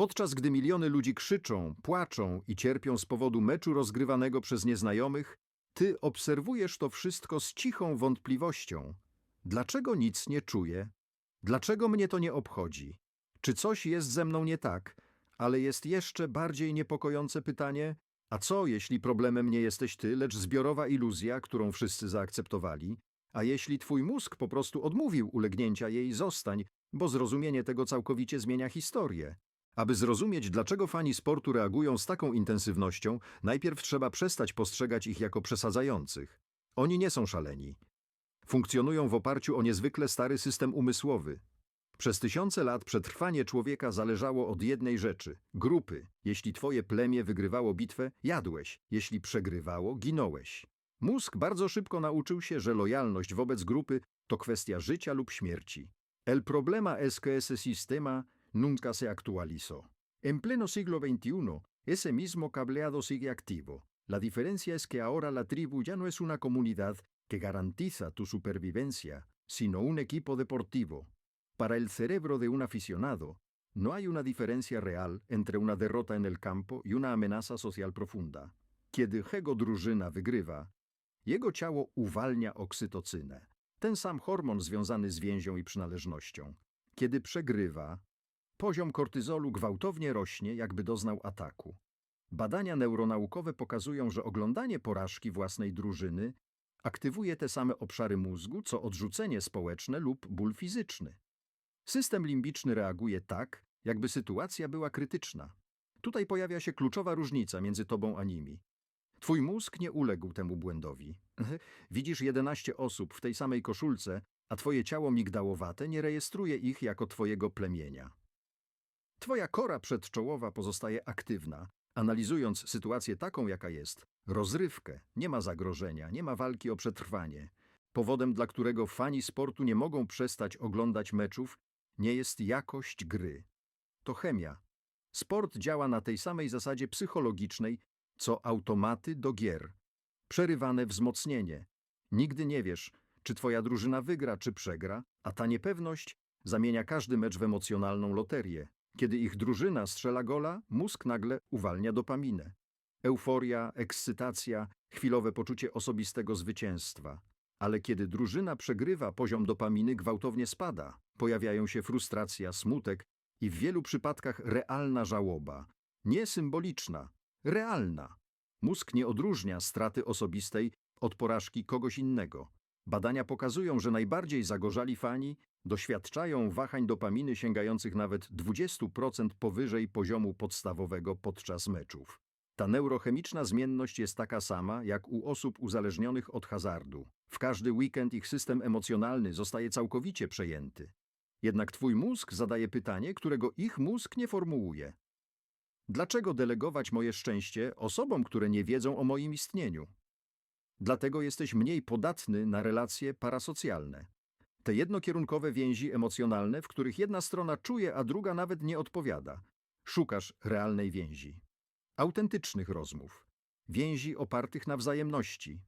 Podczas gdy miliony ludzi krzyczą, płaczą i cierpią z powodu meczu rozgrywanego przez nieznajomych, ty obserwujesz to wszystko z cichą wątpliwością. Dlaczego nic nie czuję? Dlaczego mnie to nie obchodzi? Czy coś jest ze mną nie tak? Ale jest jeszcze bardziej niepokojące pytanie: a co, jeśli problemem nie jesteś ty, lecz zbiorowa iluzja, którą wszyscy zaakceptowali? A jeśli twój mózg po prostu odmówił ulegnięcia jej zostań, bo zrozumienie tego całkowicie zmienia historię? Aby zrozumieć, dlaczego fani sportu reagują z taką intensywnością, najpierw trzeba przestać postrzegać ich jako przesadzających. Oni nie są szaleni. Funkcjonują w oparciu o niezwykle stary system umysłowy. Przez tysiące lat przetrwanie człowieka zależało od jednej rzeczy grupy. Jeśli twoje plemię wygrywało bitwę, jadłeś, jeśli przegrywało, ginąłeś. Mózg bardzo szybko nauczył się, że lojalność wobec grupy to kwestia życia lub śmierci. El problema es que ese sistema nunca se actualizó. En pleno siglo XXI, ese mismo cableado sigue activo. La diferencia es que ahora la tribu ya no es una comunidad que garantiza tu supervivencia, sino un equipo deportivo. Para el cerebro de un aficionado, no hay una diferencia real entre una derrota en el campo y una amenaza social profunda. Kiedy jego drużyna wygrywa, jego ciało uwalnia oksytocynę, ten sam hormon związany z więzią i przynależnością. Kiedy przegrywa, poziom kortyzolu gwałtownie rośnie, jakby doznał ataku. Badania neuronaukowe pokazują, że oglądanie porażki własnej drużyny aktywuje te same obszary mózgu, co odrzucenie społeczne lub ból fizyczny. System limbiczny reaguje tak, jakby sytuacja była krytyczna. Tutaj pojawia się kluczowa różnica między tobą a nimi. Twój mózg nie uległ temu błędowi. Widzisz 11 osób w tej samej koszulce, a twoje ciało migdałowate nie rejestruje ich jako twojego plemienia. Twoja kora przedczołowa pozostaje aktywna, analizując sytuację taką, jaka jest. Rozrywkę, nie ma zagrożenia, nie ma walki o przetrwanie. Powodem, dla którego fani sportu nie mogą przestać oglądać meczów, nie jest jakość gry. To chemia. Sport działa na tej samej zasadzie psychologicznej, co automaty do gier. Przerywane wzmocnienie. Nigdy nie wiesz, czy twoja drużyna wygra, czy przegra, a ta niepewność zamienia każdy mecz w emocjonalną loterię. Kiedy ich drużyna strzela gola, mózg nagle uwalnia dopaminę. Euforia, ekscytacja, chwilowe poczucie osobistego zwycięstwa. Ale kiedy drużyna przegrywa, poziom dopaminy gwałtownie spada. Pojawiają się frustracja, smutek i w wielu przypadkach realna żałoba. Nie symboliczna, realna. Mózg nie odróżnia straty osobistej od porażki kogoś innego. Badania pokazują, że najbardziej zagorzali fani doświadczają wahań dopaminy sięgających nawet 20% powyżej poziomu podstawowego podczas meczów. Ta neurochemiczna zmienność jest taka sama jak u osób uzależnionych od hazardu. W każdy weekend ich system emocjonalny zostaje całkowicie przejęty. Jednak twój mózg zadaje pytanie, którego ich mózg nie formułuje. Dlaczego delegować moje szczęście osobom, które nie wiedzą o moim istnieniu? Dlatego jesteś mniej podatny na relacje parasocjalne. Te jednokierunkowe więzi emocjonalne, w których jedna strona czuje, a druga nawet nie odpowiada. Szukasz realnej więzi. Autentycznych rozmów. Więzi opartych na wzajemności.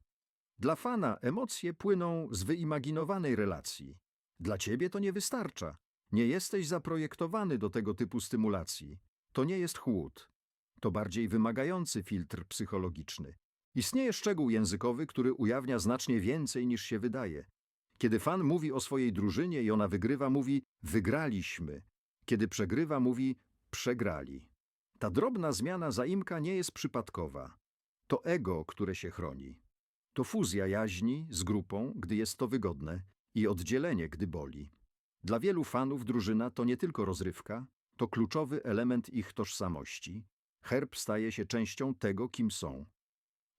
Dla fana emocje płyną z wyimaginowanej relacji. Dla ciebie to nie wystarcza. Nie jesteś zaprojektowany do tego typu stymulacji. To nie jest chłód. To bardziej wymagający filtr psychologiczny. Istnieje szczegół językowy, który ujawnia znacznie więcej niż się wydaje. Kiedy fan mówi o swojej drużynie i ona wygrywa, mówi wygraliśmy. Kiedy przegrywa, mówi przegrali. Ta drobna zmiana zaimka nie jest przypadkowa. To ego, które się chroni. To fuzja jaźni z grupą, gdy jest to wygodne, i oddzielenie, gdy boli. Dla wielu fanów drużyna to nie tylko rozrywka, to kluczowy element ich tożsamości. Herb staje się częścią tego, kim są.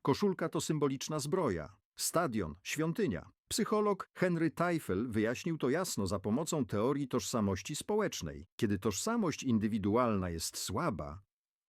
Koszulka to symboliczna zbroja, stadion, świątynia. Psycholog Henry Teifel wyjaśnił to jasno za pomocą teorii tożsamości społecznej. Kiedy tożsamość indywidualna jest słaba,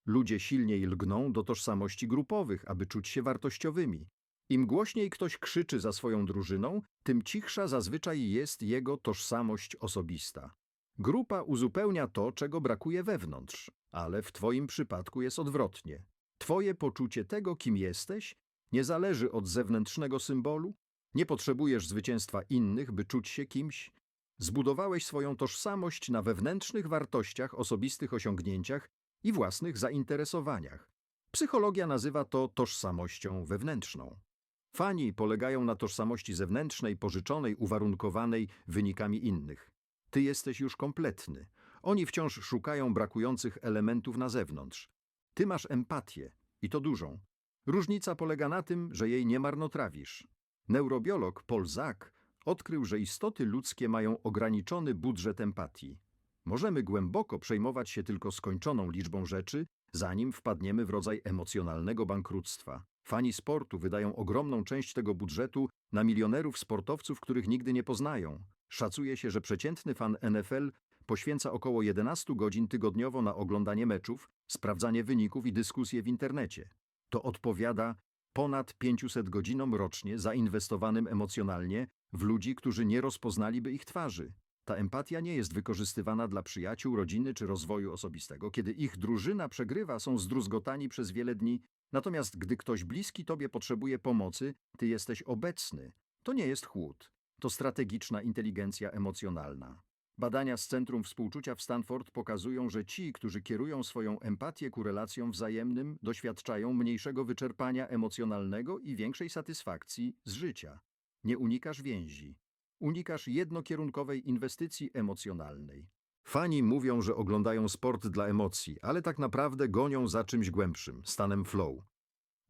ludzie silniej lgną do tożsamości grupowych, aby czuć się wartościowymi. Im głośniej ktoś krzyczy za swoją drużyną, tym cichsza zazwyczaj jest jego tożsamość osobista. Grupa uzupełnia to, czego brakuje wewnątrz, ale w Twoim przypadku jest odwrotnie. Twoje poczucie tego, kim jesteś, nie zależy od zewnętrznego symbolu, nie potrzebujesz zwycięstwa innych, by czuć się kimś. Zbudowałeś swoją tożsamość na wewnętrznych wartościach, osobistych osiągnięciach i własnych zainteresowaniach. Psychologia nazywa to tożsamością wewnętrzną. Fani polegają na tożsamości zewnętrznej, pożyczonej, uwarunkowanej wynikami innych. Ty jesteś już kompletny. Oni wciąż szukają brakujących elementów na zewnątrz. Ty masz empatię i to dużą. Różnica polega na tym, że jej nie marnotrawisz. Neurobiolog Paul Zak odkrył, że istoty ludzkie mają ograniczony budżet empatii. Możemy głęboko przejmować się tylko skończoną liczbą rzeczy, zanim wpadniemy w rodzaj emocjonalnego bankructwa. Fani sportu wydają ogromną część tego budżetu na milionerów sportowców, których nigdy nie poznają. Szacuje się, że przeciętny fan NFL poświęca około 11 godzin tygodniowo na oglądanie meczów, sprawdzanie wyników i dyskusje w internecie. To odpowiada ponad 500 godzinom rocznie zainwestowanym emocjonalnie w ludzi, którzy nie rozpoznaliby ich twarzy. Ta empatia nie jest wykorzystywana dla przyjaciół, rodziny czy rozwoju osobistego. Kiedy ich drużyna przegrywa, są zdruzgotani przez wiele dni, natomiast gdy ktoś bliski tobie potrzebuje pomocy, ty jesteś obecny. To nie jest chłód, to strategiczna inteligencja emocjonalna. Badania z Centrum Współczucia w Stanford pokazują, że ci, którzy kierują swoją empatię ku relacjom wzajemnym, doświadczają mniejszego wyczerpania emocjonalnego i większej satysfakcji z życia. Nie unikasz więzi. Unikasz jednokierunkowej inwestycji emocjonalnej. Fani mówią, że oglądają sport dla emocji, ale tak naprawdę gonią za czymś głębszym, stanem flow.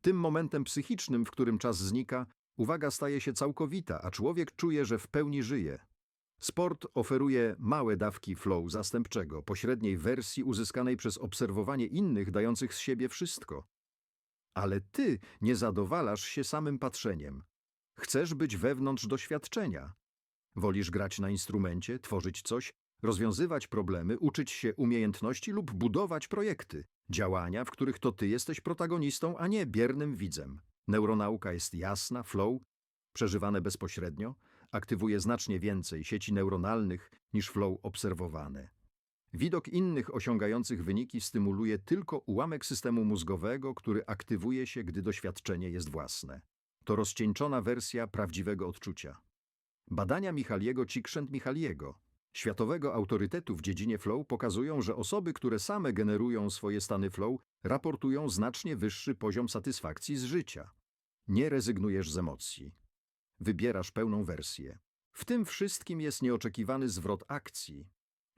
Tym momentem psychicznym, w którym czas znika, uwaga staje się całkowita, a człowiek czuje, że w pełni żyje. Sport oferuje małe dawki flow zastępczego, pośredniej wersji uzyskanej przez obserwowanie innych dających z siebie wszystko. Ale ty nie zadowalasz się samym patrzeniem. Chcesz być wewnątrz doświadczenia. Wolisz grać na instrumencie, tworzyć coś, rozwiązywać problemy, uczyć się umiejętności lub budować projekty, działania, w których to ty jesteś protagonistą, a nie biernym widzem. Neuronauka jest jasna, flow, przeżywane bezpośrednio, aktywuje znacznie więcej sieci neuronalnych niż flow obserwowane. Widok innych osiągających wyniki stymuluje tylko ułamek systemu mózgowego, który aktywuje się, gdy doświadczenie jest własne. To rozcieńczona wersja prawdziwego odczucia. Badania Michaliego Csikszentmihalyiego, światowego autorytetu w dziedzinie flow, pokazują, że osoby, które same generują swoje stany flow, raportują znacznie wyższy poziom satysfakcji z życia. Nie rezygnujesz z emocji. Wybierasz pełną wersję. W tym wszystkim jest nieoczekiwany zwrot akcji.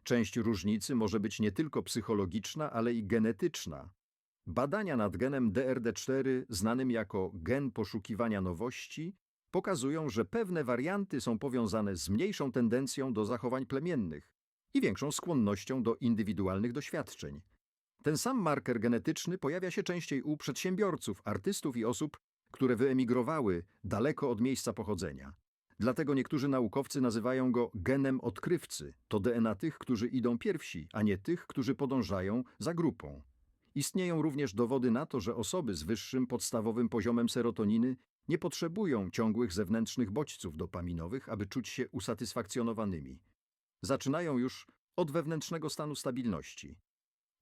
Część różnicy może być nie tylko psychologiczna, ale i genetyczna. Badania nad genem DRD4, znanym jako gen poszukiwania nowości, pokazują, że pewne warianty są powiązane z mniejszą tendencją do zachowań plemiennych i większą skłonnością do indywidualnych doświadczeń. Ten sam marker genetyczny pojawia się częściej u przedsiębiorców, artystów i osób, które wyemigrowały daleko od miejsca pochodzenia. Dlatego niektórzy naukowcy nazywają go genem odkrywcy. To DNA tych, którzy idą pierwsi, a nie tych, którzy podążają za grupą. Istnieją również dowody na to, że osoby z wyższym podstawowym poziomem serotoniny nie potrzebują ciągłych zewnętrznych bodźców dopaminowych, aby czuć się usatysfakcjonowanymi. Zaczynają już od wewnętrznego stanu stabilności.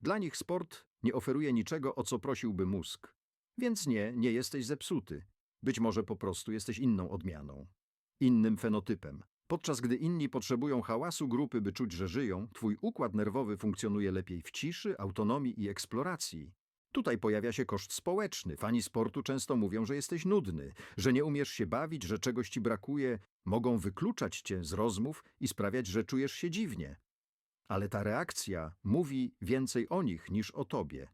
Dla nich sport nie oferuje niczego, o co prosiłby mózg. Więc nie, nie jesteś zepsuty. Być może po prostu jesteś inną odmianą, innym fenotypem. Podczas gdy inni potrzebują hałasu grupy, by czuć, że żyją, twój układ nerwowy funkcjonuje lepiej w ciszy, autonomii i eksploracji. Tutaj pojawia się koszt społeczny. Fani sportu często mówią, że jesteś nudny, że nie umiesz się bawić, że czegoś ci brakuje, mogą wykluczać cię z rozmów i sprawiać, że czujesz się dziwnie. Ale ta reakcja mówi więcej o nich niż o tobie.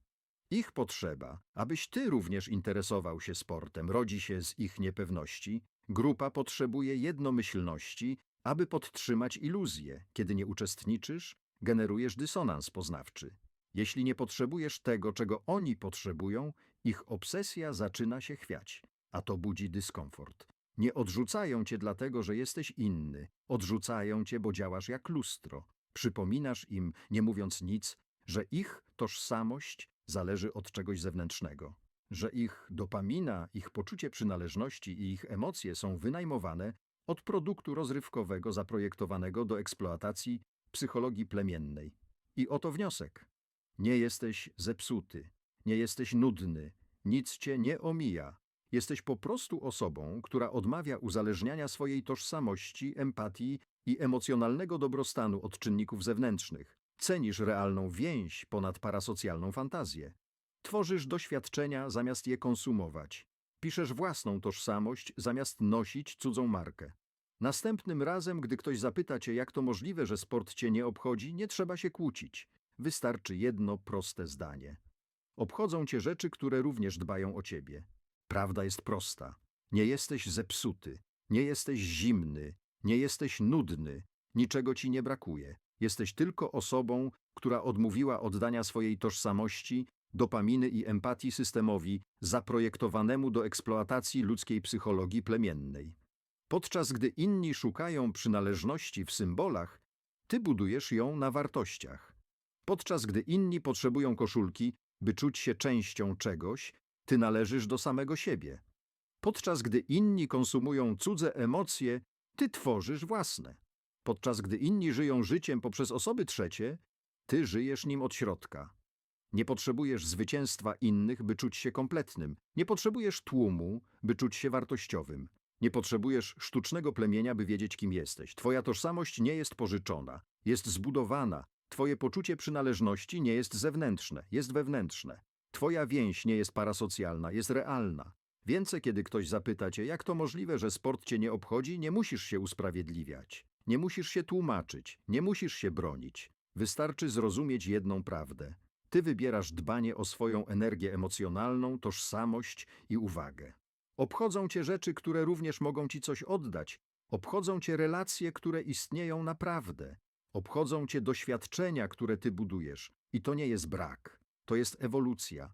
Ich potrzeba, abyś ty również interesował się sportem, rodzi się z ich niepewności. Grupa potrzebuje jednomyślności, aby podtrzymać iluzję. Kiedy nie uczestniczysz, generujesz dysonans poznawczy. Jeśli nie potrzebujesz tego, czego oni potrzebują, ich obsesja zaczyna się chwiać, a to budzi dyskomfort. Nie odrzucają cię dlatego, że jesteś inny. Odrzucają cię, bo działasz jak lustro. Przypominasz im, nie mówiąc nic, że ich tożsamość zależy od czegoś zewnętrznego, że ich dopamina, ich poczucie przynależności i ich emocje są wynajmowane od produktu rozrywkowego zaprojektowanego do eksploatacji psychologii plemiennej. I oto wniosek. Nie jesteś zepsuty, nie jesteś nudny, nic cię nie omija. Jesteś po prostu osobą, która odmawia uzależniania swojej tożsamości, empatii i emocjonalnego dobrostanu od czynników zewnętrznych. Cenisz realną więź ponad parasocjalną fantazję. Tworzysz doświadczenia zamiast je konsumować. Piszesz własną tożsamość zamiast nosić cudzą markę. Następnym razem, gdy ktoś zapyta cię, jak to możliwe, że sport cię nie obchodzi, nie trzeba się kłócić. Wystarczy jedno proste zdanie. Obchodzą cię rzeczy, które również dbają o ciebie. Prawda jest prosta. Nie jesteś zepsuty, nie jesteś zimny, nie jesteś nudny, niczego ci nie brakuje. Jesteś tylko osobą, która odmówiła oddania swojej tożsamości, dopaminy i empatii systemowi zaprojektowanemu do eksploatacji ludzkiej psychologii plemiennej. Podczas gdy inni szukają przynależności w symbolach, ty budujesz ją na wartościach. Podczas gdy inni potrzebują koszulki, by czuć się częścią czegoś, ty należysz do samego siebie. Podczas gdy inni konsumują cudze emocje, ty tworzysz własne. Podczas gdy inni żyją życiem poprzez osoby trzecie, ty żyjesz nim od środka. Nie potrzebujesz zwycięstwa innych, by czuć się kompletnym. Nie potrzebujesz tłumu, by czuć się wartościowym. Nie potrzebujesz sztucznego plemienia, by wiedzieć, kim jesteś. Twoja tożsamość nie jest pożyczona, jest zbudowana. Twoje poczucie przynależności nie jest zewnętrzne, jest wewnętrzne. Twoja więź nie jest parasocjalna, jest realna. Więcej, kiedy ktoś zapyta cię, jak to możliwe, że sport cię nie obchodzi, nie musisz się usprawiedliwiać. Nie musisz się tłumaczyć, nie musisz się bronić. Wystarczy zrozumieć jedną prawdę. Ty wybierasz dbanie o swoją energię emocjonalną, tożsamość i uwagę. Obchodzą cię rzeczy, które również mogą ci coś oddać. Obchodzą cię relacje, które istnieją naprawdę. Obchodzą cię doświadczenia, które ty budujesz. I to nie jest brak. To jest ewolucja.